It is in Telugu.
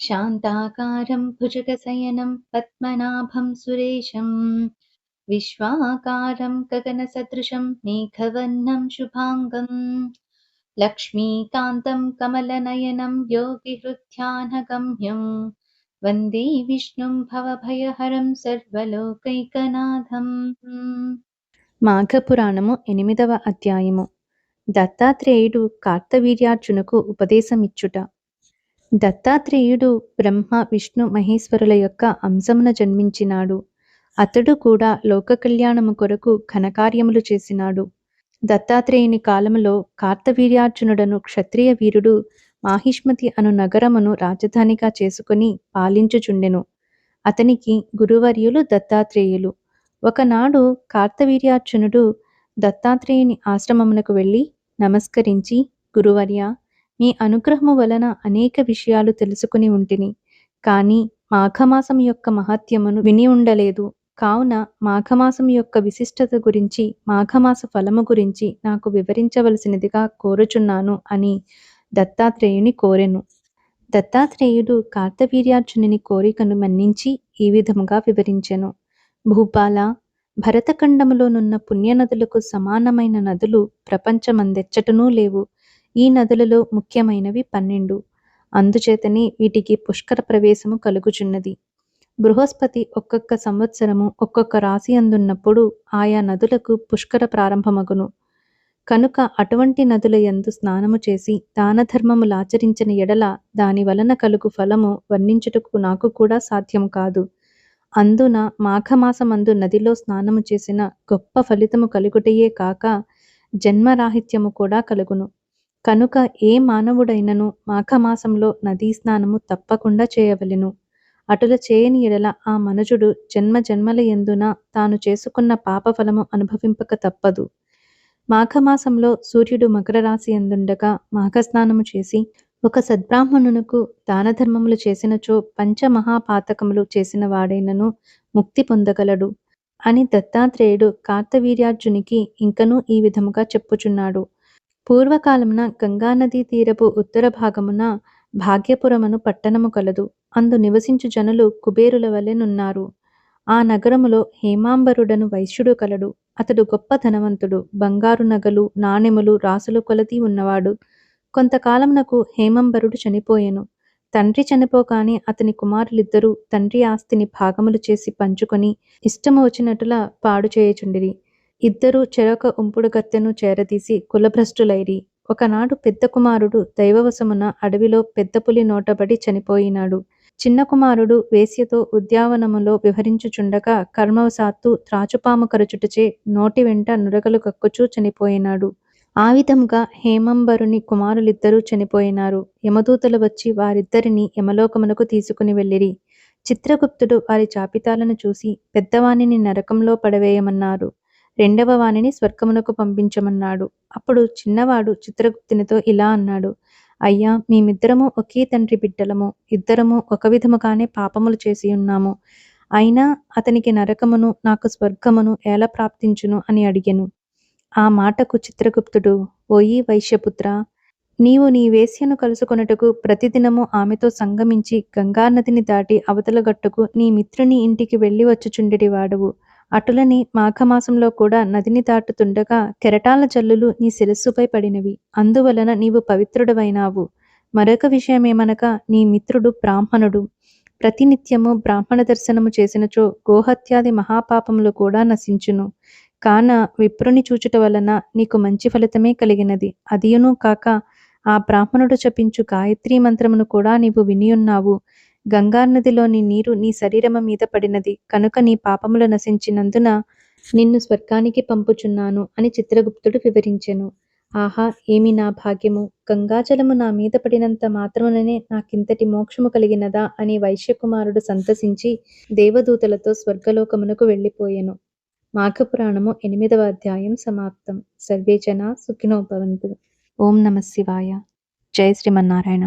शान्ताकारं भुजगशयनं पद्मनाभं सुरेशं विश्वाकारं गगनसदृशं मेघवर्णं शुभाङ्गं लक्ष्मीकान्तं कमलनयनं योगिहृध्यानगम्यं वन्दे विष्णुं भवभयहरं సర్వలోకైకనాథం మాఘపురాణము ఎనిమిదవ అధ్యాయము దత్తాత్రేయుడు కార్తవీర్యార్జునకు ఉపదేశమిచ్చుట దత్తాత్రేయుడు బ్రహ్మ విష్ణు మహేశ్వరుల యొక్క అంశమున జన్మించినాడు. అతడు కూడా లోక కళ్యాణము కొరకు ఘనకార్యములు చేసినాడు. దత్తాత్రేయుని కాలములో కార్తవీర్యార్జునుడను క్షత్రియ వీరుడు మాహిష్మతి అను నగరమును రాజధానిగా చేసుకుని పాలించుచుండెను. అతనికి గురువర్యులు దత్తాత్రేయులు. ఒకనాడు కార్తవీర్యార్జునుడు దత్తాత్రేయుని ఆశ్రమమునకు వెళ్ళి నమస్కరించి గురువర్య మీ అనుగ్రహము వలన అనేక విషయాలు తెలుసుకుని ఉంటిని. కానీ మాఘమాసం యొక్క మహత్యమును విని ఉండలేదు. కావున మాఘమాసం యొక్క విశిష్టత గురించి మాఘమాస ఫలము గురించి నాకు వివరించవలసినదిగా కోరుచున్నాను అని దత్తాత్రేయుని కోరెను. దత్తాత్రేయుడు కార్తవీర్యార్జునుని కోరికను మన్నించి ఈ విధముగా వివరించెను. భూపాల భరతఖండములోనున్న పుణ్యనదులకు సమానమైన నదులు ప్రపంచమందెచ్చటనూ లేవు. ఈ నదులలో ముఖ్యమైనవి పన్నెండు. అందుచేతనే వీటికి పుష్కర ప్రవేశము కలుగుచున్నది. బృహస్పతి ఒక్కొక్క సంవత్సరము ఒక్కొక్క రాశి అందున్నప్పుడు ఆయా నదులకు పుష్కర ప్రారంభమగును. కనుక అటువంటి నదుల యందు స్నానము చేసి దాన ధర్మములాచరించిన ఎడల దాని వలన కలుగు ఫలము వర్ణించుటకు నాకు కూడా సాధ్యము కాదు. అందున మాఘమాసమందు నదిలో స్నానము చేసిన గొప్ప ఫలితము కలుగుటయే కాక జన్మరాహిత్యము కూడా కలుగును. కనుక ఏ మానవుడైనను మాఘమాసంలో నదీ స్నానము తప్పకుండా చేయవలెను. అటుల చేయని ఎడల ఆ మనుజుడు జన్మ జన్మల ఎందున తాను చేసుకున్న పాపఫలము అనుభవింపక తప్పదు. మాఘమాసంలో సూర్యుడు మకర రాశి ఎందుండగా మాఘస్నానము చేసి ఒక సద్బ్రాహ్మణునకు దాన ధర్మములు చేసినచో పంచమహాపాతకములు చేసిన వాడైనను ముక్తి పొందగలడు. అని దత్తాత్రేయుడు కార్తవీర్యార్జునికి ఇంకనూ ఈ విధముగా చెప్పుచున్నాడు. పూర్వకాలమున గంగానదీ తీరపు ఉత్తర భాగమున భాగ్యపురమను పట్టణము కలదు. అందు నివసించు జనులు కుబేరుల వలెనున్నారు ఆ నగరములో హేమాంబరుడను వైశ్యుడు కలడు. అతడు గొప్ప ధనవంతుడు. బంగారు నగలు నాణెములు రాసులు కొలతీ ఉన్నవాడు. కొంతకాలమునకు హేమంబరుడు చనిపోయెను. తండ్రి చనిపోగానే అతని కుమారులిద్దరూ తండ్రి ఆస్తిని భాగములు చేసి పంచుకొని ఇష్టము వచ్చినట్టులా పాడు చేయుచుండిరి. ఇద్దరూ చెరొక ఉంపుడు గత్తెను చేరదీసి కులభ్రష్టులైరి. ఒకనాడు పెద్ద కుమారుడు దైవవశమున అడవిలో పెద్ద పులి నోటబడి చనిపోయినాడు. చిన్న కుమారుడు వేశ్యతో ఉద్యావనములో వివరించుచుండగా కర్మవశాత్తు త్రాచుపాము కరచుటచే నోటి వెంట నురగలు కక్కుచూ చనిపోయినాడు. ఆ విధంగా హేమంబరుని కుమారులిద్దరూ చనిపోయినారు. యమదూతలు వచ్చి వారిద్దరిని యమలోకమునకు తీసుకుని వెళ్ళిరి. చిత్రగుప్తుడు వారి జాబితాలను చూసి పెద్దవాణిని నరకంలో పడవేయమన్నారు. రెండవ వాణిని స్వర్గమునకు పంపించమన్నాడు. అప్పుడు చిన్నవాడు చిత్రగుప్తునితో ఇలా అన్నాడు అయ్యా మేమిద్దరము ఒకే తండ్రి బిడ్డలము. ఇద్దరము ఒక విధముగానే పాపములు చేసి ఉన్నాము. అయినా అతనికి నరకమును నాకు స్వర్గమును ఎలా ప్రాప్తించును అని అడిగెను. ఆ మాటకు చిత్రగుప్తుడు ఓయి వైశ్యపుత్ర నీవు నీ వేశ్యను కలుసుకొనుటకు ప్రతిదినము ఆమెతో సంగమించి గంగానదిని దాటి అవతల గట్టుకు నీ మిత్రుని ఇంటికి వెళ్ళి వచ్చుచుండెడి వాడవు అటులని మాఘమాసంలో కూడా నదిని దాటుతుండగా కెరటాల జల్లులు నీ శిరస్సుపై పడినవి. అందువలన నీవు పవిత్రుడవైనావు. మరొక విషయమేమనగా నీ మిత్రుడు బ్రాహ్మణుడు. ప్రతినిత్యము బ్రాహ్మణ దర్శనము చేసినచో గోహత్యాది మహాపాపములు కూడా నశించును. కాన విప్రుని చూచుట వలన నీకు మంచి ఫలితమే కలిగినది. అదియును కాక ఆ బ్రాహ్మణుడు చపించు గాయత్రీ మంత్రమును కూడా నీవు వినియున్నావు. గంగానదిలోని నీరు నీ శరీరము మీద పడినది. కనుక నీ పాపములు నశించినందున నిన్ను స్వర్గానికి పంపుచున్నాను అని చిత్రగుప్తుడు వివరించెను. ఆహా ఏమి నా భాగ్యము? గంగాజలము నా మీద పడినంత మాత్రముననే నాకింతటి మోక్షము కలిగినదా అని వైశ్యకుమారుడు సంతసించి దేవదూతలతో స్వర్గలోకమునకు వెళ్ళిపోయెను. మాఘపురాణము ఎనిమిదవ అధ్యాయం సమాప్తం. సర్వే జన సుఖినో ఓం నమ శివాయ. జయ శ్రీమన్నారాయణ.